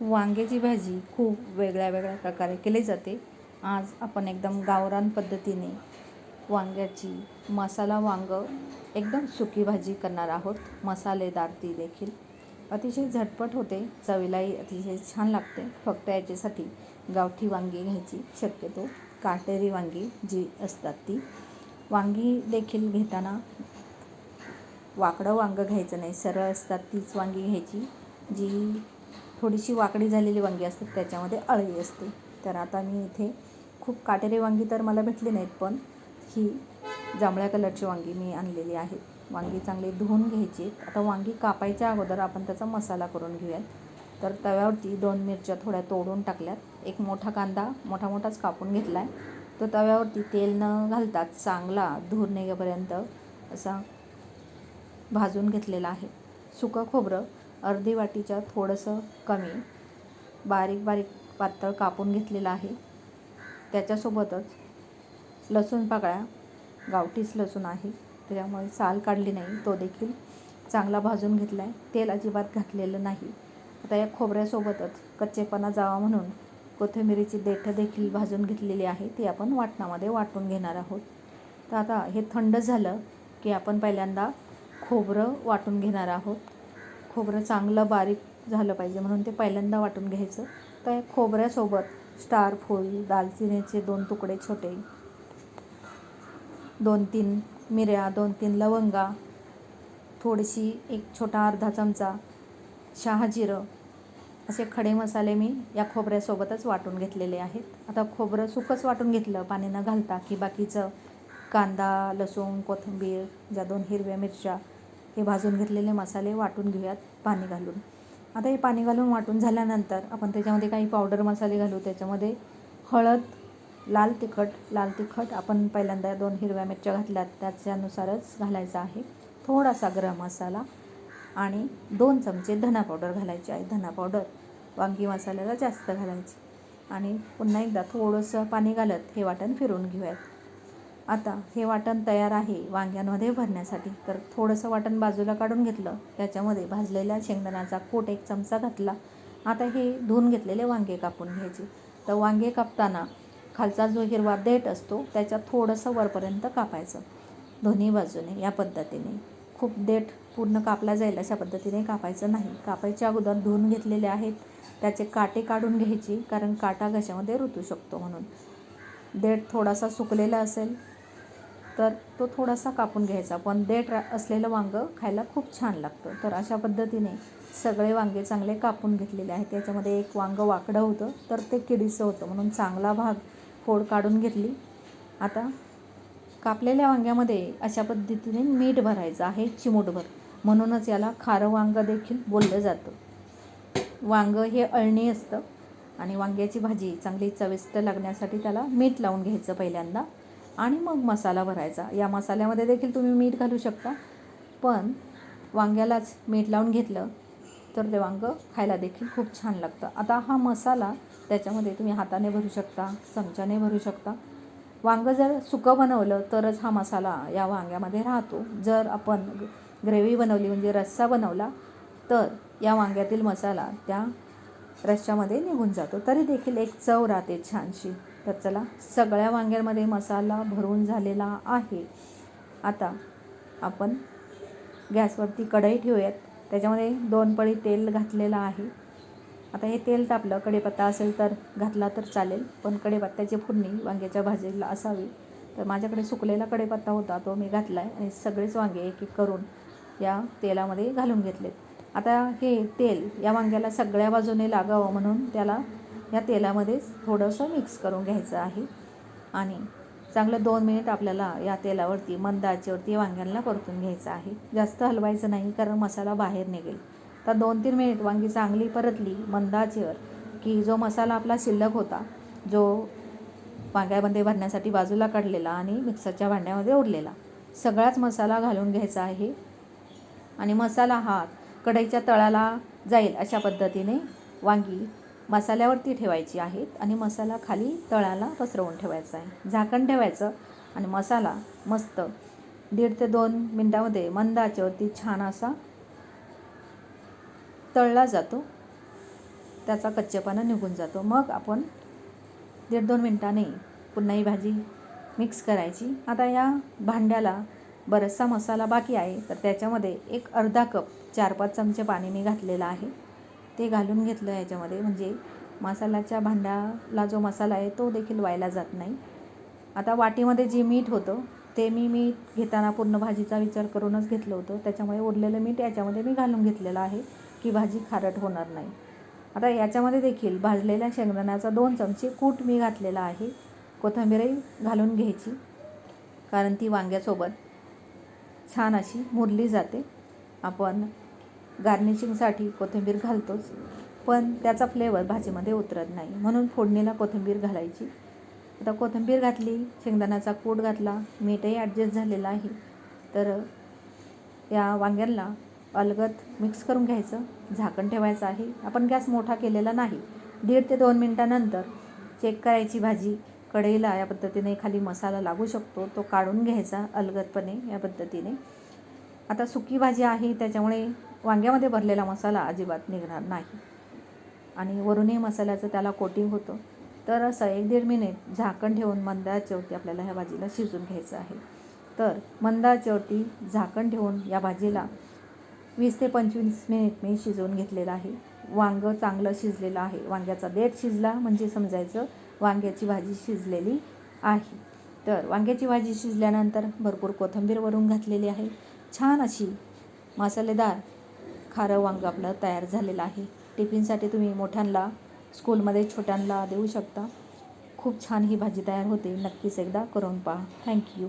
वांग्याची भाजी खूप वेगळ्या वेगळ्या प्रकारे केली जाते. आज आपण एकदम गावरान पद्धतीने वांग्याची मसाला वांगं एकदम सुकी भाजी करणार आहोत. मसालेदार ती देखील. अतिशय झटपट होते. चवीलाही अतिशय छान लागते. फक्त याच्यासाठी गावठी वांगी घ्यायची शक्यतो. काटेरी वांगी जी असतात ती. वांगी देखील घेताना वाकडं वांगं घ्यायचं नाही. सरळ असतात तीच वांगी घ्यायची जी थोडीशी वाकडी झालेली वांगी असतात त्याच्यामध्ये अळी असते. तर आता मी इथे खूप काटेरी वांगी तर मला भेटली नाहीत पण ही जांभळ्या कलरची वांगी मी आणलेली आहेत वांगी चांगली धुवून घ्यायची. आता वांगी कापायच्या अगोदर आपण त्याचा मसाला करून घेऊयात. तर तव्यावरती दोन मिरच्या थोड्या तोडून टाकल्यात. एक मोठा कांदा मोठा मोठाच कापून घेतला आहे तो तव्यावरती तेल न घालतात चांगला धूर निघेपर्यंत असा भाजून घेतलेला आहे. सुकं खोबरं अर्धी वाटीच्या थोडंसं कमी बारीक बारीक पातळ कापून घेतलेलं आहे. त्याच्यासोबतच लसूण पाकळ्या गावठीच लसूण आहे. त्याच्यामुळे साल काढली नाही तो देखील चांगला भाजून घेतला आहे तेल अजिबात घातलेलं नाही. आता या खोबऱ्यासोबतच कच्चेपणा जावा म्हणून कोथिंबिरीची देठं देखील भाजून घेतलेली आहे. ती आपण वाटणामध्ये वाटून घेणार आहोत. तर आता हे थंड झालं की आपण पहिल्यांदा खोबरं वाटून घेणार आहोत. खोबरं चांगलं बारीक झालं पाहिजे म्हणून ते पहिल्यांदा वाटून घ्यायचं. तर या खोबऱ्यासोबत स्टार फूल दालचिनीचे दोन तुकडे छोटे दोन तीन मिऱ्या दोन तीन लवंगा थोडीशी एक छोटा अर्धा चमचा शहाजिरं असे खडे मसाले मी या खोबऱ्यासोबतच वाटून घेतलेले आहेत. आता खोबरं सुकंच वाटून घेतलं पाणी न घालता की बाकीचं कांदा लसूण कोथिंबीर ज्या दोन हिरव्या मिरच्या हे भाजून घेतलेले मसाले वाटून घेऊयात पाणी घालून. आता हे पाणी घालून वाटून झाल्यानंतर आपण त्याच्यामध्ये काही पावडर मसाले घालू. त्याच्यामध्ये हळद लाल तिखट लाल तिखट आपण पहिल्यांदा दोन हिरव्या मिरच्या घातल्यात. त्याच्यानुसारच घालायचा आहे. थोडासा गरम मसाला आणि दोन चमचे धना पावडर घालायचे आहे. धना पावडर वांगी मसाल्याला जास्त घालायची. आणि पुन्हा एकदा थोडंसं पाणी घालत हे वाटण फिरून घेऊयात. आता हे वाटण तयार आहे वांग्यांमध्ये भरण्यासाठी. तर थोडंसं वाटण बाजूला काढून घेतलं. त्याच्यामध्ये भाजलेल्या शेंगदाण्याचा कोट एक चमचा घातला. आता हे धुवून घेतलेले वांगे कापून घ्यायचे. तर वांगे कापताना खालचा जो हिरवा देठ असतो त्याच्यात थोडंसं वरपर्यंत कापायचं. दोन्ही बाजूने या पद्धतीने. खूप देठ पूर्ण कापला जाईल अशा पद्धतीने कापायचं नाही. कापायच्या अगोदर धुवून घेतलेले आहेत. त्याचे काटे काढून घ्यायची कारण काटा घशामध्ये रुतू शकतो म्हणून. देठ थोडासा सुकलेला असेल तर तो थोडासा कापून घ्यायचा. पण देठ असलेलं वांगं खायला खूप छान लागतं. तर अशा पद्धतीने सगळे वांगे चांगले कापून घेतलेले आहेत. त्याच्यामध्ये एक वांगं वाकडं होतं तर ते किडीचं होतं. म्हणून चांगला भाग फोड काढून घेतली. आता कापलेल्या वांग्यामध्ये अशा पद्धतीने मीठ भरायचं आहे चिमूटभर. म्हणूनच याला खारं वांगं देखील बोललं जातं. वांगं हे अळणी असतं. आणि वांग्याची भाजी चांगली चविष्ट लागण्यासाठी त्याला मीठ लावून घ्यायचं पहिल्यांदा. आणि मग मसाला भरायचा. या मसाल्यामध्ये देखील तुम्ही मीठ घालू शकता. पण वांग्यालाच मीठ लावून घेतलं तर ते वांग खायला देखील खूप छान लागतं. आता हा मसाला त्याच्यामध्ये तुम्ही हाताने भरू शकता चमच्याने भरू शकता. वांगं जर सुकं बनवलं तरच हा मसाला या वांग्यामध्ये राहतो. जर आपण ग्रेव्ही बनवली म्हणजे रस्सा बनवला तर या वांग्यातील मसाला त्या रश्श्यामध्ये निघून जातो. तरी देखील एक चव राहते छानशी. तर चला सगळ्या वांग्यांमध्ये मसाला भरून झालेला आहे. आता आपण गॅसवरती कढई ठेवूयात. त्याच्यामध्ये दोन पळी तेल घातलेलं आहे. आता हे तेल तापलं कढीपत्ता असेल तर घातला तर चालेल पण कढीपत्त्याची फोडणी वांग्याच्या भाजीला असावी. तर माझ्याकडे सुकलेला कढीपत्ता होता तो मी घातला आहे आणि सगळेच वांगे एक एक करून या तेलामध्ये घालून घेतलेत. आता हे तेल या वांग्याला सगळ्या बाजूने लागावं म्हणून त्याला या तेलामध्येच थोडंसं मिक्स करून घ्यायचं आहे. आणि चांगलं दोन मिनिट आपल्याला या तेलावरती मंद आचेवरती वांग्यांना परतून घ्यायचं आहे. जास्त हलवायचं नाही कारण मसाला बाहेर निघेल. तर दोन तीन मिनिट वांगी चांगली परतली मंद आचेवर की जो मसाला आपला शिल्लक होता जो वांग्यामध्ये भरण्यासाठी बाजूला काढलेला आणि मिक्सरच्या भांड्यामध्ये उरलेला सगळाच मसाला घालून घ्यायचा आहे. आणि मसाला हा कढईच्या तळाला जाईल अशा पद्धतीने वांगी मसाल्यावरती ठेवायची आहेत आणि मसाला खाली तळाला पसरवून ठेवायचा आहे. झाकण ठेवायचं आणि मसाला मस्त दीड ते दोन मिनटामध्ये मंद आचेवरती छान असा तळला जातो. त्याचा कच्चेपणा निघून जातो. मग आपण दीड दोन मिनटाने पुन्हा ही भाजी मिक्स करायची. आता या भांड्याला बराचसा मसाला बाकी आहे तर त्याच्यामध्ये एक अर्धा कप चार पाच चमचे पाणी मी घातलेलं आहे. ते घालून घेतलं याच्यामध्ये म्हणजे मसाल्याच्या भांड्याला जो मसाला आहे तो देखील व्हायला जात नाही. आता वाटीमध्ये जे मीठ होतं ते मी मीठ घेताना पूर्ण भाजीचा विचार करूनच घेतलं होतं. त्याच्यामुळे उरलेलं मीठ याच्यामध्ये मी घालून घेतलेलं आहे की भाजी खारट होणार नाही. आता याच्यामध्ये देखील भाजलेल्या शेंगदाण्याचा दोन चमचे कूट मी घातलेला आहे कोथिंबीरही घालून घ्यायची कारण ती वांग्यासोबत छान अशी मुरली जाते. आपण गार्निशिंगसाठी कोथिंबीर घालतोच पण त्याचा फ्लेवर भाजीमध्ये उतरत नाही. म्हणून फोडणीला कोथिंबीर घालायची. आता कोथिंबीर घातली शेंगदाण्याचा कूट घातला मीठही ॲडजस्ट झालेलं आहे. तर या वांग्यांना अलगद मिक्स करून घ्यायचं. झाकण ठेवायचं आहे. आपण गॅस मोठा केलेला नाही. दीड ते दोन मिनटानंतर चेक करायची भाजी. कढईला या पद्धतीने खाली मसाला लागू शकतो. तो काढून घ्यायचा अलगदपणे या पद्धतीने. आता सुकी भाजी आहे त्याच्यामुळे वांग्यामध्ये भरलेला मसाला अजिबात निघणार नाही. आणि वरूनही मसाल्याचं त्याला कोटिंग होतं. तर असं एक दीड मिनिट झाकण ठेवून मंदाच्यावरती आपल्याला ह्या भाजीला शिजून घ्यायचं आहे. तर मंदाच्यावरती झाकण ठेवून या भाजीला वीस ते पंचवीस मिनिट मी शिजवून घेतलेलं आहे. वांगं चांगलं शिजलेलं आहे. वांग्याचा देठ शिजला म्हणजे समजायचं वांग्याची भाजी शिजलेली आहे. तर वांग्याची भाजी शिजल्यानंतर भरपूर कोथिंबीर वरून घातलेली आहे. छान अशी मसालेदार खारं वांगं आपलं तयार झालेलं आहे. टिफिनसाठी तुम्ही मोठ्यांना स्कूलमध्ये छोट्यांना देऊ शकता. खूप छान ही भाजी तयार होते. नक्कीच एकदा करून पहा. थँक्यू